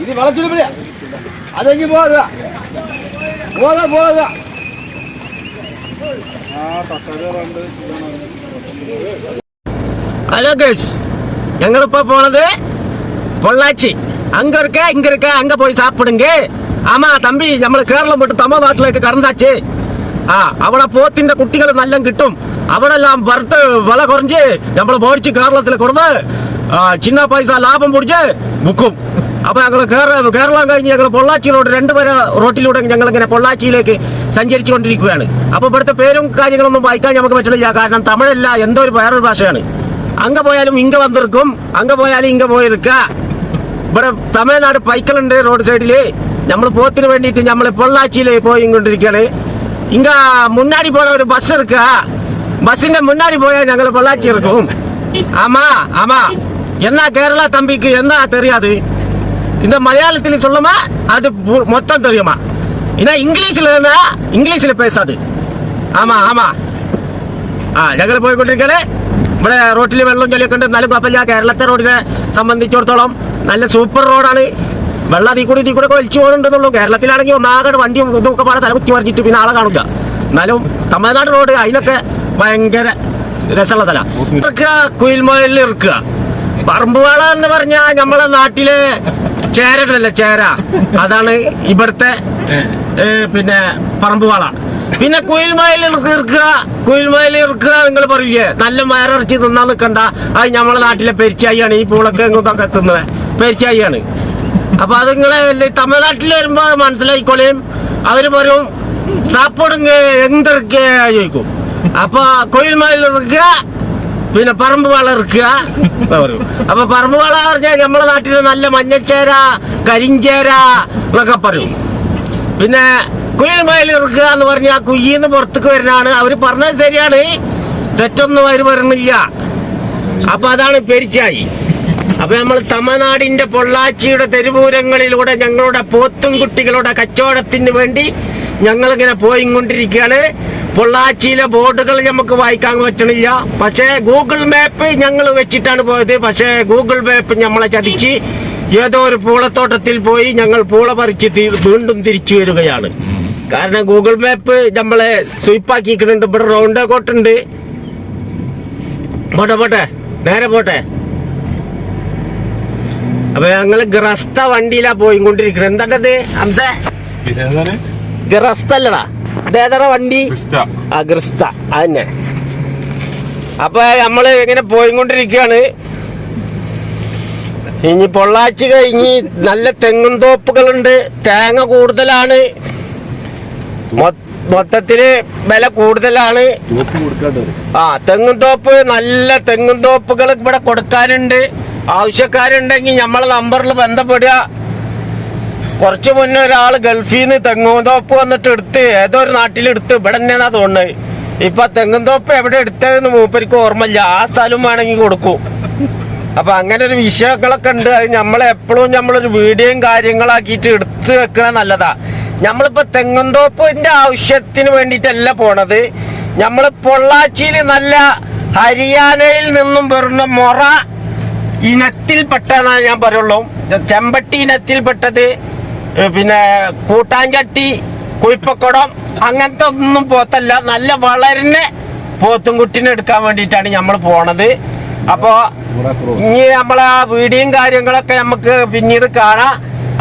ഇത് വളച്ചെടുപ്പില്ല അതെങ്കിൽ പോകാ പോകാ പോകാ ஹலோ கேஸ் எங்க போனது பொள்ளாச்சி அங்க இருக்க இங்க இருக்க அங்க போய் சாப்பிடுங்க ஆமா തമ്പി നമ്മൾ കേരളം വിട്ട് തമിഴ്നാട്ടിലേക്ക് കടന്നാച്ച് ആ അവിടെ പോത്തിന്റെ കുട്ടികൾ നല്ല കിട്ടും അവിടെ എല്ലാം വറുത്ത് വില കുറഞ്ഞ് നമ്മൾ മേടിച്ച് കേരളത്തിൽ കൊടുന്ന് ചിന്ന പൈസ ലാഭം പിടിച്ച് മുക്കും അപ്പൊ ഞങ്ങൾ കേരളം കഴിഞ്ഞ് ഞങ്ങൾ പൊള്ളാച്ചിയിലോട്ട് രണ്ടുപേരെ റോട്ടിലൂടെ ഞങ്ങൾ ഇങ്ങനെ പൊള്ളാച്ചിയിലേക്ക് സഞ്ചരിച്ചുകൊണ്ടിരിക്കുകയാണ്. അപ്പൊ ഇവിടുത്തെ പേരും കാര്യങ്ങളൊന്നും വായിക്കാൻ നമുക്ക് പറ്റില്ല കാരണം തമിഴല്ല എന്തോ ഒരു വേറൊരു ഭാഷയാണ്. അങ്ക പോയാലും ഇങ്ക വന്നിരിക്കും. അങ്ക പോയാലും ഇങ്ക പോയിരിക്ക. ഇവിടെ തമിഴ്നാട് പൈക്കളുണ്ട് റോഡ് സൈഡിൽ. നമ്മൾ പോത്തിന് വേണ്ടിയിട്ട് നമ്മൾ പൊള്ളാച്ചിയിലേക്ക് പോയി കൊണ്ടിരിക്കുകയാണ് ഇങ്ക മുന്നാടി പോണ ഒരു ബസ് ഇരിക്ക ബസ്സിന്റെ മുന്നാടി പോയാൽ ഞങ്ങൾ പൊള്ളാച്ചി ഇരിക്കും ஆமா ஆமா என்ன கேரளா தம்பிக்கு என்ன தெரியாது இந்த மலையாளத்தில் சொல்லுமா அது பு- மொத்தம் தெரியுமா ஏன்னா இங்கிலீஷ்ல இருந்தா இங்கிலீஷ்ல பேசாது ஆமா ആമാ ആ ഞങ്ങൾ പോയിക്കൊണ്ടിരിക്കണേ ഇവിടെ റോട്ടിൽ വെള്ളം ചൊല്ലിയൊക്കെ ഉണ്ട് എന്നാലും കുഴപ്പമില്ല കേരളത്തെ റോഡിനെ സംബന്ധിച്ചിടത്തോളം നല്ല സൂപ്പർ റോഡാണ് വെള്ളം അതിൽ കൂടി ഇതിൽ കൂടെ ഒക്കെ വലിച്ചു പോകുന്നുണ്ടെന്നുള്ളൂ കേരളത്തിലാണെങ്കിൽ ഒന്നാകെ വണ്ടിയും ഇതൊക്കെ പാടെ തലകുത്തി മറിഞ്ഞിട്ട് പിന്നെ ആളെ കാണില്ല എന്നാലും തമിഴ്നാട് റോഡ് അതിനൊക്കെ ഭയങ്കര രസമുള്ള സ്ഥലം. ഇറക്കുക കുയിൽമോയിൽ ഇറക്കുക. പറമ്പുവാള എന്ന് പറഞ്ഞാൽ നമ്മളെ നാട്ടിലെ ചേരട്ടല്ലേ ചേര. അതാണ് ഇവിടുത്തെ പിന്നെ പറമ്പുവാള പിന്നെ കുയിൽമയിൽ ഇറക്കുക കുയിൽമയിൽ ഇറക്കുക നിങ്ങൾ പറയില്ലേ നല്ല മയറിറച്ചി തിന്നാൻ നിൽക്കണ്ട അത് നമ്മളെ നാട്ടിലെ പെരിച്ചായിയാണ് ഈ പൂളൊക്കെ ഇങ്ങോട്ടൊക്കെ തിന്നത് പെരിച്ചായിയാണ്. അപ്പൊ അത് നിങ്ങളെ തമിഴ്നാട്ടിൽ വരുമ്പോ മനസ്സിലായിക്കോളയും അവർ പറയും സാപ്പിടുങ്ക എന്തൊക്കെ ചോദിക്കും. അപ്പൊ കുയിൽമയിൽ ഇറക്കുക പിന്നെ പറമ്പ് വള ഇറക്കുക എന്ന് പറയും അപ്പൊ പറമ്പ് വള പറഞ്ഞാൽ നമ്മളെ നാട്ടിൽ നല്ല മഞ്ഞച്ചേര കരിഞ്ചേര എന്നൊക്കെ പറയും. പിന്നെ കുയിൽ മയിൽ ഇറക്കുക എന്ന് പറഞ്ഞാൽ കുയ്യിന്ന് പുറത്തേക്ക് വരുന്നതാണ്. അവർ പറഞ്ഞത് ശരിയാണ്. തെറ്റൊന്നും അവർ പറഞ്ഞില്ല. അപ്പൊ അതാണ് പെരിച്ചായി അപ്പൊ നമ്മൾ തമിഴ്നാടിന്റെ പൊള്ളാച്ചിയുടെ തെരുവൂരങ്ങളിലൂടെ ഞങ്ങളുടെ പോത്തും കുട്ടികളുടെ കച്ചവടത്തിന് വേണ്ടി ഞങ്ങളിങ്ങനെ പോയിക്കൊണ്ടിരിക്കുകയാണ്. പൊള്ളാച്ചിയിലെ ബോർഡുകൾ നമുക്ക് വായിക്കാൻ പറ്റണില്ല. പക്ഷേ ഗൂഗിൾ മാപ്പ് ഞങ്ങൾ വെച്ചിട്ടാണ് പോയത്. പക്ഷേ ഗൂഗിൾ മാപ്പ് നമ്മളെ ചതിച്ച് ഏതോ ഒരു പൂളത്തോട്ടത്തിൽ പോയി ഞങ്ങൾ പൂള പറിച്ച് വീണ്ടും തിരിച്ചു വരികയാണ്. കാരണം ഗൂഗിൾ മാപ്പ് നമ്മളെ സ്വീപ്പാക്കിയിട്ടുണ്ട് ഇവിടെ റൗണ്ട് കോട്ടുണ്ട് പോട്ടെ പോട്ടെ. നേരെ പോട്ടെ. അപ്പൊ ഞങ്ങൾ ഗ്രസ്ത വണ്ടിയിലാ പോയിക്കൊണ്ടിരിക്കുന്നത് എന്താണ്ടത് ഹംസേ? ഗ്രസ്തല്ലടാ ഇതേതറ വണ്ടി? അഗ്രസ്ത അതന്നെ. അപ്പൊ നമ്മൾ ഇങ്ങനെ പോയിക്കൊണ്ടിരിക്കുകയാണ്. ഇനി പൊള്ളാച്ചി കഴിഞ്ഞ് നല്ല തെങ്ങും തോപ്പുകളുണ്ട്. തേങ്ങ കൂടുതലാണ്. മൊത്തത്തിൽ വില കൂടുതലാണ്. ആ തെങ്ങും തോപ്പ് നല്ല തെങ്ങും തോപ്പുകൾ ഇവിടെ കൊടുക്കാനുണ്ട്. ആവശ്യക്കാരുണ്ടെങ്കിൽ നമ്മളെ നമ്പറിൽ ബന്ധപ്പെടുക. കുറച്ച് മുന്നേ ഒരാൾ ഗൾഫിൽ നിന്ന് തെങ്ങും തോപ്പ് വന്നിട്ട് എടുത്ത് ഏതോ ഒരു നാട്ടിലെടുത്ത് ഇവിടെ തന്നെയാ തോന്നുന്നത്. ഇപ്പൊ തെങ്ങും തോപ്പ് എവിടെ എടുത്തതെന്ന് മൂപ്പരിക്ക് ഓർമ്മയില്ല. ആ സ്ഥലം വേണമെങ്കിൽ കൊടുക്കും. അപ്പൊ അങ്ങനെ ഒരു വിഷയങ്ങളൊക്കെ ഉണ്ട്. അത് നമ്മളെപ്പോഴും നമ്മളൊരു വീഡിയോയും കാര്യങ്ങളാക്കിയിട്ട് എടുത്ത് വെക്കണ നല്ലതാ. നമ്മളിപ്പോ തെങ്ങുംതോപ്പിന്റെ ആവശ്യത്തിന് വേണ്ടിയിട്ടല്ല പോണത്. നമ്മൾ പൊള്ളാച്ചിയിൽ നല്ല ഹരിയാനയിൽ നിന്നും വരുന്ന മൊറ ഇനത്തിൽപ്പെട്ടതാണ് ഞാൻ പറയുള്ളൂ. ചെമ്പട്ടി ഇനത്തിൽപ്പെട്ടത് പിന്നെ കൂട്ടാഞ്ചട്ടി കുയിപ്പക്കുടം അങ്ങനത്തെ ഒന്നും പോത്തല്ല. നല്ല വളരുന്ന പോത്തും കുട്ടിനെ എടുക്കാൻ വേണ്ടിയിട്ടാണ് നമ്മൾ പോണത്. അപ്പോ ഇനി നമ്മളെ വീഡിയോയും കാര്യങ്ങളൊക്കെ നമുക്ക് പിന്നീട് കാണാം.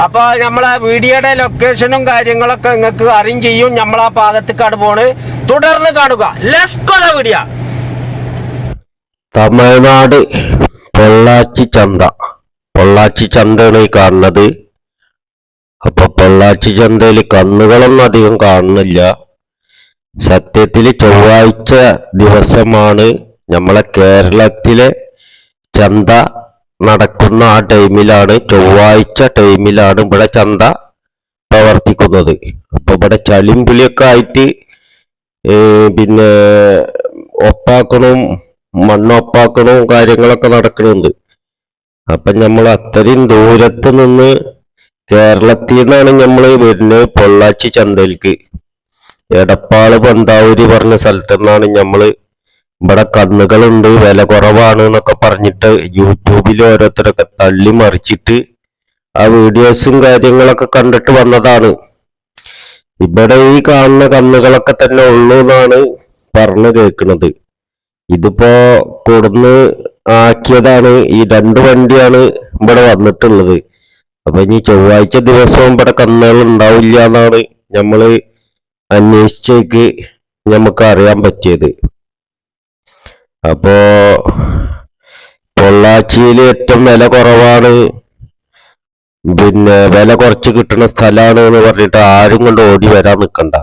അപ്പൊ നമ്മളെ വീഡിയോയുടെ ലൊക്കേഷനും കാര്യങ്ങളൊക്കെ നിങ്ങൾക്ക് അറേഞ്ച് ചെയ്യും. നമ്മൾ ആ ഭാഗത്തേക്കാണ് പോണ്. തുടർന്ന് കാണുക. ലെസ്കോല വീഡിയോ തമിഴ്നാട് പൊള്ളാച്ചി ചന്ത പൊള്ളാച്ചി ചന്തയാണ് ഈ കാണുന്നത്. പൊള്ളാച്ചി ചന്തയിൽ കണ്ണുകളൊന്നും അധികം കാണുന്നില്ല. സത്യത്തിൽ ചൊവ്വാഴ്ച ദിവസമാണ് നമ്മളെ കേരളത്തിലെ ചന്ത നടക്കുന്ന ആ ടൈമിലാണ് ചൊവ്വാഴ്ച ടൈമിലാണ് ഇവിടെ ചന്ത പ്രവർത്തിക്കുന്നത്. അപ്പൊ ഇവിടെ ചളിമ്പുലിയൊക്കെ ആയിട്ട് ഏ, പിന്നെ ഒപ്പാക്കണവും മണ്ണൊപ്പാക്കണവും കാര്യങ്ങളൊക്കെ നടക്കുന്നുണ്ട് അപ്പൊ നമ്മൾ അത്രയും ദൂരത്ത് നിന്ന് കേരളത്തിൽ നിന്നാണ് നമ്മൾ വരുന്നത് പൊള്ളാച്ചി ചന്തയിലേക്ക് എടപ്പാൾ പന്താവൂര് പറഞ്ഞ സ്ഥലത്തു നിന്നാണ് നമ്മൾ ഇവിടെ കന്നുകളുണ്ട് വില കുറവാണ് എന്നൊക്കെ പറഞ്ഞിട്ട് യൂട്യൂബിൽ ഓരോരുത്തരൊക്കെ തള്ളി മറിച്ചിട്ട് ആ വീഡിയോസും കാര്യങ്ങളൊക്കെ കണ്ടിട്ട് വന്നതാണ്. ഇവിടെ ഈ കാണുന്ന കന്നുകളൊക്കെ തന്നെ ഉള്ളൂ എന്നാണ് പറഞ്ഞു കേൾക്കുന്നത് ഇതിപ്പോ കൊടുന്ന് ആക്കിയതാണ് ഈ രണ്ട് വണ്ടിയാണ് ഇവിടെ വന്നിട്ടുള്ളത്. അപ്പൊ ഇനി ചൊവ്വാഴ്ച ദിവസവും ഇവിടെ കന്നുകൾ ഉണ്ടാവില്ല എന്നാണ് നമ്മൾ അന്വേഷിച്ചേക്ക് നമുക്ക് അറിയാൻ പറ്റിയത്. അപ്പോ പൊള്ളാച്ചിയിൽ ഏറ്റവും വില കുറവാണ്. പിന്നെ വില കുറച്ച് കിട്ടുന്ന സ്ഥലമാണ് എന്ന് പറഞ്ഞിട്ട് ആരും കൊണ്ട് ഓടി വരാൻ നിൽക്കണ്ട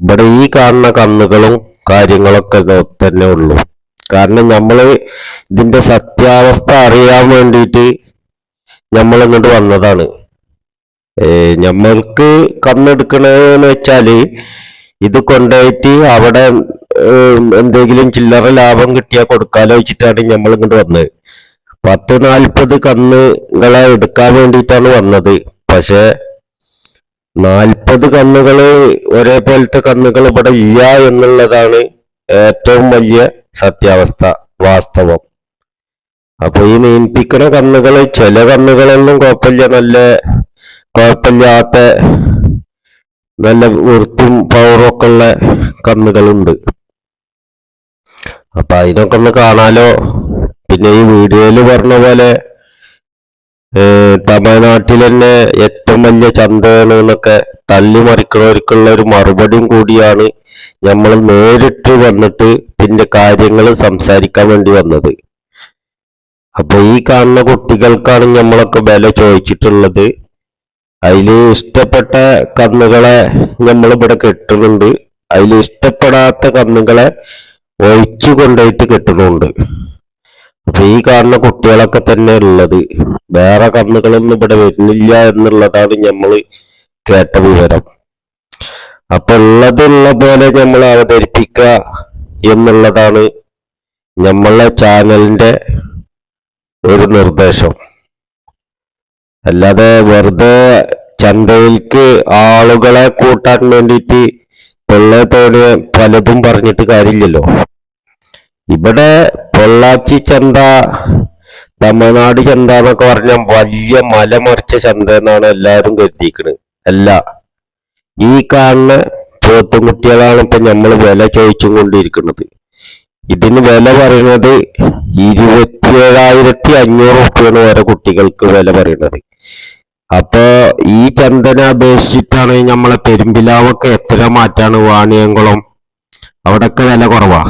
ഇവിടെ ഈ കാണുന്ന കന്നുകളും കാര്യങ്ങളൊക്കെ തന്നെ ഉള്ളൂ. കാരണം നമ്മൾ ഇതിന്റെ സത്യാവസ്ഥ അറിയാൻ വേണ്ടിയിട്ട് നമ്മൾ ഇങ്ങോട്ട് വന്നതാണ് നമ്മൾക്ക് കന്നെടുക്കണെന്ന് വെച്ചാൽ ഇത് കൊണ്ടുപോയിട്ട് അവിടെ എന്തെങ്കിലും ചില്ലറ ലാഭം കിട്ടിയാൽ കൊടുക്കാലോ വെച്ചിട്ടാണ് നമ്മൾ ഇങ്ങോട്ട് വന്നത്. പത്ത് നാൽപ്പത് കന്നുകളെ എടുക്കാൻ വേണ്ടിയിട്ടാണ് വന്നത്. പക്ഷെ നാൽപ്പത് കന്നുകൾ ഒരേപോലത്തെ കന്നുകൾ ഇവിടെ ഇല്ല എന്നുള്ളതാണ് ഏറ്റവും വലിയ സത്യാവസ്ഥ വാസ്തവം. അപ്പൊ ഈ മീൻപിക്കണ കണ്ണുകൾ ചില കന്നുകളൊന്നും കുഴപ്പമില്ല നല്ല കുഴപ്പമില്ലാത്ത നല്ല വൃത്തിയും പവറും ഒക്കെ ഉള്ള കന്നുകളുണ്ട് അപ്പൊ അതിനൊക്കെ ഒന്ന് കാണാലോ. പിന്നെ ഈ വീഡിയോയിൽ പറഞ്ഞ പോലെ തമിഴ്നാട്ടിൽ തന്നെ ഏറ്റവും വലിയ ചന്തയാണ് എന്നൊക്കെ തള്ളി മറിക്കണവർക്കുള്ള ഒരു മറുപടിയും കൂടിയാണ് നമ്മൾ നേരിട്ട് വന്നിട്ട് ഇതിന്റെ കാര്യങ്ങൾ സംസാരിക്കാൻ വേണ്ടി വന്നത്. അപ്പൊ ഈ കാണുന്ന കുട്ടികൾക്കാണ് നമ്മളൊക്കെ വില ചോദിച്ചിട്ടുള്ളത്. അതിൽ ഇഷ്ടപ്പെട്ട കന്നുകളെ നമ്മൾ ഇവിടെ കെട്ടുന്നുണ്ട്. അതിൽ ഇഷ്ടപ്പെടാത്ത കന്നുകളെ ഒഴിച്ചു കൊണ്ടുപോയിട്ട് കെട്ടുന്നുണ്ട്. അപ്പൊ ഈ കാണുന്ന കുട്ടികളൊക്കെ തന്നെ ഉള്ളത്. വേറെ കന്നുകളൊന്നും ഇവിടെ വരുന്നില്ല എന്നുള്ളതാണ് നമ്മൾ കേട്ട വിവരം. അപ്പൊ ഉള്ളതുള്ള പോലെ നമ്മൾ അവതരിപ്പിക്കുക എന്നുള്ളതാണ് നമ്മളെ ചാനലിന്റെ ഒരു നിർദ്ദേശം. അല്ലാതെ വെറുതെ ചന്തയിലേക്ക് ആളുകളെ കൂട്ടാൻ വേണ്ടിയിട്ട് പൊള്ളെ തോടെ പലതും പറഞ്ഞിട്ട് കാര്യമില്ലല്ലോ. ഇവിടെ പൊള്ളാച്ചി ചന്ത തമിഴ്നാട് ചന്ത എന്നൊക്കെ പറഞ്ഞ വലിയ മലമറിച്ച ചന്ത എന്നാണ് എല്ലാവരും കരുതിയിരിക്കുന്നത് അല്ല ഈ കാണുന്ന പോത്തുംകുട്ടികളാണ് ഇപ്പൊ നമ്മൾ വില ചോദിച്ചും കൊണ്ടിരിക്കുന്നത്. ഇതിന് വില പറയുന്നത് ഇരുപത്തിയേഴായിരത്തി അഞ്ഞൂറ് റുപ്യാണ് വരെ കുട്ടികൾക്ക് വില പറയുന്നത്. അപ്പൊ ഈ ചന്ദന അപേക്ഷിച്ചിട്ടാണ് നമ്മളെ പെരുമ്പിലാവൊക്കെ എത്ര മാറ്റാണ് വാണിയംകുളം. അവിടൊക്കെ വില കുറവാ.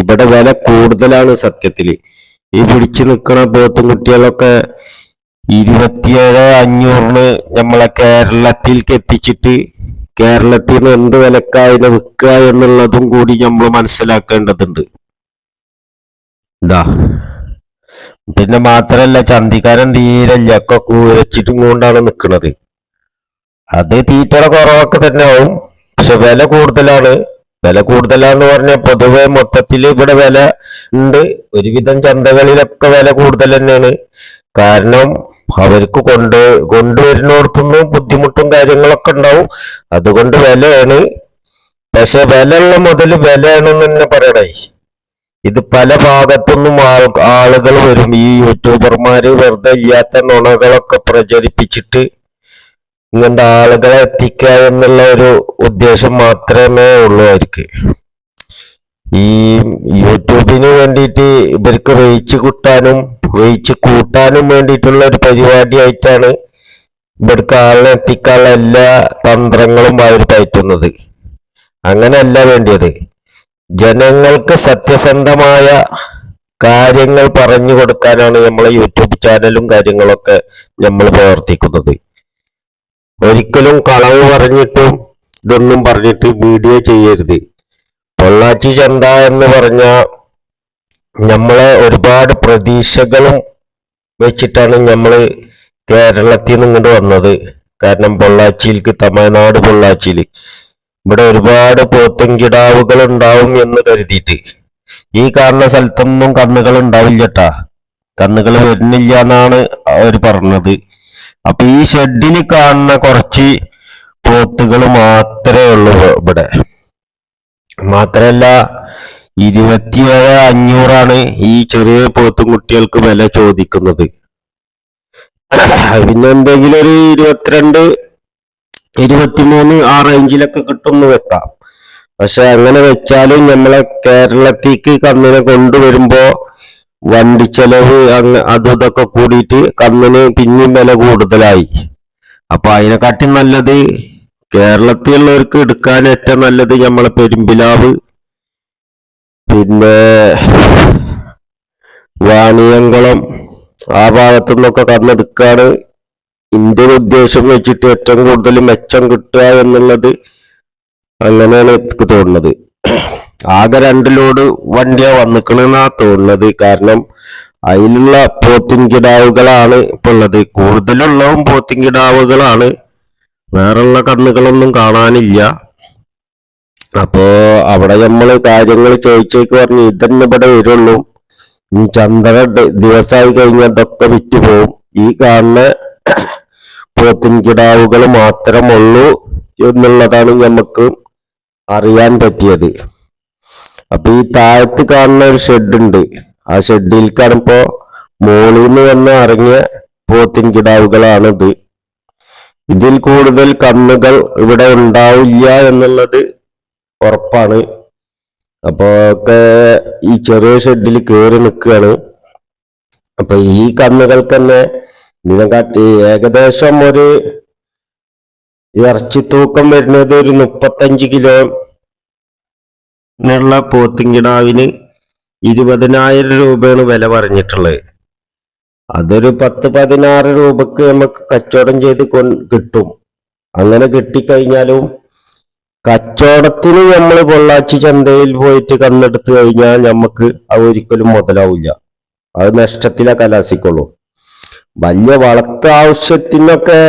ഇവിടെ വില കൂടുതലാണ് സത്യത്തിൽ. ഈ പിടിച്ചു നിൽക്കുന്ന പോത്തും കുട്ടികളൊക്കെ ഇരുപത്തിയേഴ് അഞ്ഞൂറിന് നമ്മളെ കേരളത്തിലേക്ക് എത്തിച്ചിട്ട് കേരളത്തിൽ നിന്ന് എന്ത് വിലക്കായത് വിൽക്കുക എന്നുള്ളതും കൂടി നമ്മൾ മനസ്സിലാക്കേണ്ടതുണ്ട്. പിന്നെ മാത്രല്ല ചന്തിക്കാരൻ തീരല്ല ഒക്കെ കൂരച്ചിട്ടും കൊണ്ടാണ് നിൽക്കുന്നത് അത് തീറ്റയുടെ കുറവൊക്കെ തന്നെ ആവും. പക്ഷെ വില കൂടുതലാണ്. വില കൂടുതലാന്ന് പറഞ്ഞാൽ പൊതുവെ മൊത്തത്തിൽ ഇവിടെ വില ഉണ്ട്. ഒരുവിധം ചന്തകളിലൊക്കെ വില കൂടുതൽ തന്നെയാണ്. കാരണം അവർക്ക് കൊണ്ട് കൊണ്ടുവരുന്നിടത്തുനിന്ന് ബുദ്ധിമുട്ടും കാര്യങ്ങളൊക്കെ ഉണ്ടാവും. അതുകൊണ്ട് വിലയാണ്. പക്ഷെ വിലയുള്ള മുതൽ വിലയാണെന്ന് തന്നെ പറയണേ. ഇത് പല ഭാഗത്തുനിന്നും ആൾ ആളുകൾ വരും. ഈ യൂട്യൂബർമാര് വെറുതെ ഇല്ലാത്ത നുണകളൊക്കെ പ്രചരിപ്പിച്ചിട്ട് ഇങ്ങനത്തെ ആളുകളെ എത്തിക്കുക എന്നുള്ള ഒരു ഉദ്ദേശം മാത്രമേ ഉള്ളൂ അവർക്ക്. ഈ യൂട്യൂബിന് വേണ്ടിയിട്ട് ഇവർക്ക് റീച്ച് കിട്ടാനും റീച്ച് കൂട്ടാനും വേണ്ടിയിട്ടുള്ള ഒരു പരിപാടിയായിട്ടാണ് ഇവർക്ക് ആളിനെ എത്തിക്കാനുള്ള എല്ലാ തന്ത്രങ്ങളും അവർ പയറ്റുന്നത്. അങ്ങനെയല്ല വേണ്ടിയത്. ജനങ്ങൾക്ക് സത്യസന്ധമായ കാര്യങ്ങൾ പറഞ്ഞു കൊടുക്കാനാണ് നമ്മളെ യൂട്യൂബ് ചാനലും കാര്യങ്ങളൊക്കെ നമ്മൾ പ്രവർത്തിക്കുന്നത്. ഒരിക്കലും കളവ് പറഞ്ഞിട്ടും ഇതൊന്നും പറഞ്ഞിട്ട് വീഡിയോ ചെയ്യരുത്. പൊള്ളാച്ചി ചന്ത എന്ന് പറഞ്ഞ നമ്മളെ ഒരുപാട് പ്രതീക്ഷകളും വെച്ചിട്ടാണ് നമ്മൾ കേരളത്തിൽ നിന്ന് ഇങ്ങോട്ട് വന്നത്. കാരണം പൊള്ളാച്ചിയിലേക്ക് തമിഴ്നാട് പൊള്ളാച്ചിയിൽ ഇവിടെ ഒരുപാട് പോത്തുംകിടാവുകൾ ഉണ്ടാവും എന്ന് കരുതിയിട്ട്. ഈ കാണുന്ന സ്ഥലത്തൊന്നും കന്നുകൾ ഉണ്ടാവില്ലട്ടാ. കന്നുകൾ വരുന്നില്ല എന്നാണ് അവർ പറഞ്ഞത്. അപ്പൊ ഈ ഷെഡിൽ കാണുന്ന കുറച്ച് പോത്തുകൾ മാത്രമേ ഉള്ളൂ ഇവിടെ. മാത്രല്ല ഇരുപത്തിയേഴ് അഞ്ഞൂറാണ് ഈ ചെറിയ പോത്തും കുട്ടികൾക്ക് വില ചോദിക്കുന്നത്. പിന്നെ എന്തെങ്കിലും ഒരു ഇരുപത്തിരണ്ട് ഇരുപത്തിമൂന്ന് ആ റേഞ്ചിലൊക്കെ കിട്ടുമെന്ന് വെക്കാം. പക്ഷെ അങ്ങനെ വെച്ചാലും നമ്മളെ കേരളത്തേക്ക് കന്നിനെ കൊണ്ടുവരുമ്പോ വണ്ടി ചെലവ് അതും ഇതൊക്കെ കൂടിയിട്ട് കന്നിന് പിന്നെയും വില കൂടുതലായി. അപ്പൊ അതിനെക്കാട്ടി നല്ലത് കേരളത്തിലുള്ളവർക്ക് എടുക്കാൻ ഏറ്റവും നല്ലത് നമ്മളെ പെരുമ്പിലാവ്. പിന്നെ വാണിയംകുളം ആ ഭാഗത്തു നിന്നൊക്കെ കന്നെടുക്കാണ്. ഇന്ത്യൻ ഉദ്ദേശം വെച്ചിട്ട് ഏറ്റവും കൂടുതൽ മെച്ചം കിട്ടുക എന്നുള്ളത് അങ്ങനെയാണ് എനിക്ക് തോന്നുന്നത്. ആകെ രണ്ട് ലോഡ് വണ്ടിയാ വന്നിക്കണെന്നാ തോന്നുന്നത്. കാരണം അതിലുള്ള പോത്തിൻ കിടാവുകളാണ് ഇപ്പൊ ഉള്ളത്. കൂടുതലുള്ളതും പോത്തിൻ കിടാവുകളാണ് വേറുള്ള കണ്ണുകളൊന്നും കാണാനില്ല. അപ്പോ അവിടെ നമ്മൾ കാര്യങ്ങൾ ചോദിച്ചേക്ക് പറഞ്ഞു ഇതന്നെ ഇവിടെ വരുള്ളൂ. ഈ ചന്ദ്ര ദിവസമായി കഴിഞ്ഞാൽ ഇതൊക്കെ വിറ്റ് പോവും. ഈ കാണുന്ന പോത്തിൻ കിടാവുകൾ മാത്രമുള്ളൂ എന്നുള്ളതാണ് നമുക്ക് അറിയാൻ പറ്റിയത്. അപ്പൊ ഈ താഴത്ത് കാണുന്ന ഒരു ഷെഡ് ഉണ്ട് ആ ഷെഡിൽ കാണുമ്പോ മോളിൽ നിന്ന് വന്ന് ഇറങ്ങിയ പോത്തിൻ കിടാവുകളാണിത് ഇതിൽ കൂടുതൽ കന്നുകൾ ഇവിടെ ഉണ്ടാവില്ല എന്നുള്ളത് ഉറപ്പാണ്. അപ്പോ ഒക്കെ ഈ ചെറിയ ഷെഡിൽ കയറി നിൽക്കുകയാണ്. അപ്പൊ ഈ കന്നുകൾക്ക് തന്നെ ഇതിനെക്കാട്ടി ഏകദേശം ഒരു ഇറച്ചി തൂക്കം വരുന്നത് ഒരു മുപ്പത്തഞ്ച് കിലോ ഉള്ള പോത്തിങ്കിടാവിന് ഇരുപതിനായിരം രൂപയാണ് വില പറഞ്ഞിട്ടുള്ളത്. അതൊരു പത്ത് പതിനാറ് രൂപക്ക് നമുക്ക് കച്ചവടം ചെയ്ത് കൊ കിട്ടും. അങ്ങനെ കിട്ടിക്കഴിഞ്ഞാലും കച്ചവടത്തിന് നമ്മൾ പൊള്ളാച്ചി ചന്തയിൽ പോയിട്ട് കന്നെടുത്ത് കഴിഞ്ഞാൽ നമുക്ക് അത് ഒരിക്കലും മുതലാവില്ല. അത് നഷ്ടത്തിലെ കലാശിക്കുള്ളൂ വലിയ വളർത്ത ആവശ്യത്തിനൊക്കെ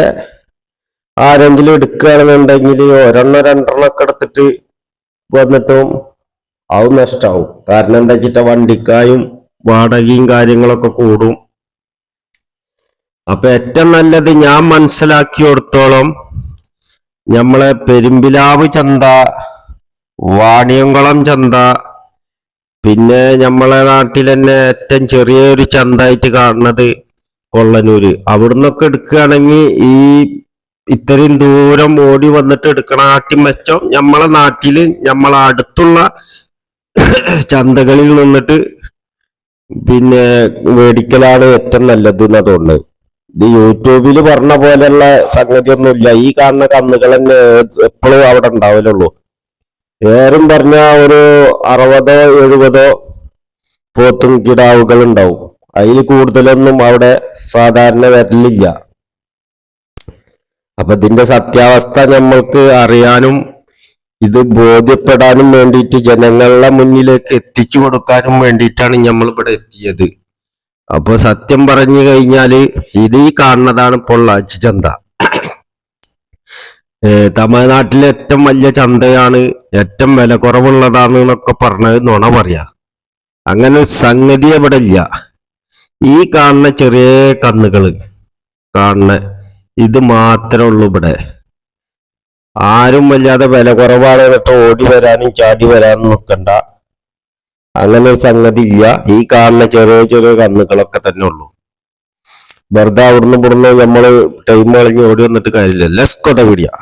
ആരെങ്കിലും എടുക്കുകയാണെന്നുണ്ടെങ്കിൽ ഒരെണ്ണം രണ്ടെണ്ണം ഒക്കെ എടുത്തിട്ട് വന്നിട്ടും അത് നഷ്ടാവും. കാരണം എന്താ വെച്ചിട്ടാ വണ്ടിക്കായും വാടകയും കാര്യങ്ങളൊക്കെ കൂടും. അപ്പൊ ഏറ്റവും നല്ലത് ഞാൻ മനസ്സിലാക്കിയെടുത്തോളം നമ്മളെ പെരുമ്പിലാവ് ചന്ത വാണിയംകുളം ചന്ത പിന്നെ നമ്മളെ നാട്ടിൽ തന്നെ ഏറ്റവും ചെറിയൊരു ചന്തയായിട്ട് കാണുന്നത് കൊള്ളനൂര് അവിടുന്നൊക്കെ എടുക്കുകയാണെങ്കിൽ ഈ ഇത്രയും ദൂരം ഓടി വന്നിട്ട് എടുക്കണ ആട്ടി മെച്ചം നമ്മളെ നാട്ടിൽ നമ്മളെ അടുത്തുള്ള ചന്തകളിൽ നിന്നിട്ട് പിന്നെ മേടിക്കലാണ് ഏറ്റവും നല്ലത് എന്നാ തോന്നുന്നത്. ഇത് യൂട്യൂബിൽ പറഞ്ഞ പോലെയുള്ള സംഗതിയൊന്നുമില്ല. ഈ കാണുന്ന കന്നുകൾ തന്നെ എപ്പോഴും അവിടെ ഉണ്ടാവില്ലുള്ളൂ ഏറും പറഞ്ഞ ഒരു അറുപതോ എഴുപതോ പോത്തും കിടാവുകൾ ഉണ്ടാവും. അതിൽ കൂടുതലൊന്നും അവിടെ സാധാരണ വരലില്ല. അപ്പൊ ഇതിന്റെ സത്യാവസ്ഥ നമ്മൾക്ക് അറിയാനും ഇത് ബോധ്യപ്പെടാനും വേണ്ടിയിട്ട് ജനങ്ങളുടെ മുന്നിലേക്ക് എത്തിച്ചു കൊടുക്കാനും വേണ്ടിയിട്ടാണ് നമ്മൾ ഇവിടെ എത്തിയത്. അപ്പൊ സത്യം പറഞ്ഞു കഴിഞ്ഞാൽ ഇത് ഈ കാണുന്നതാണ് പൊള്ളാച്ചി ചന്ത. തമിഴ്നാട്ടിലെ ഏറ്റവും വലിയ ചന്തയാണ് ഏറ്റവും വില കുറവുള്ളതാണ് എന്നൊക്കെ പറഞ്ഞത് നുണ പറയാ. അങ്ങനെ സംഗതി എവിടെ ഇല്ല. ഈ കാണുന്ന ചെറിയ കന്നുകൾ കാണുന്ന ഇത് മാത്രമേ ഉള്ളൂ ഇവിടെ. ആരും വല്ലാതെ വില കുറവാണ്. ഓടി വരാനും ചാടി വരാനും നിൽക്കണ്ട അങ്ങനെ ഒരു സംഗതി ഇല്ല. ഈ കാണുന്ന ചെറിയ ചെറിയ കന്നുകളൊക്കെ തന്നെ ഉള്ളൂ. വെറുതെ അവിടുന്ന് ഇവിടുന്ന് നമ്മൾ ടൈം കളഞ്ഞ് ഓടി വന്നിട്ട് കാര്യമില്ല. ലെസ് കൊത പിടിയാ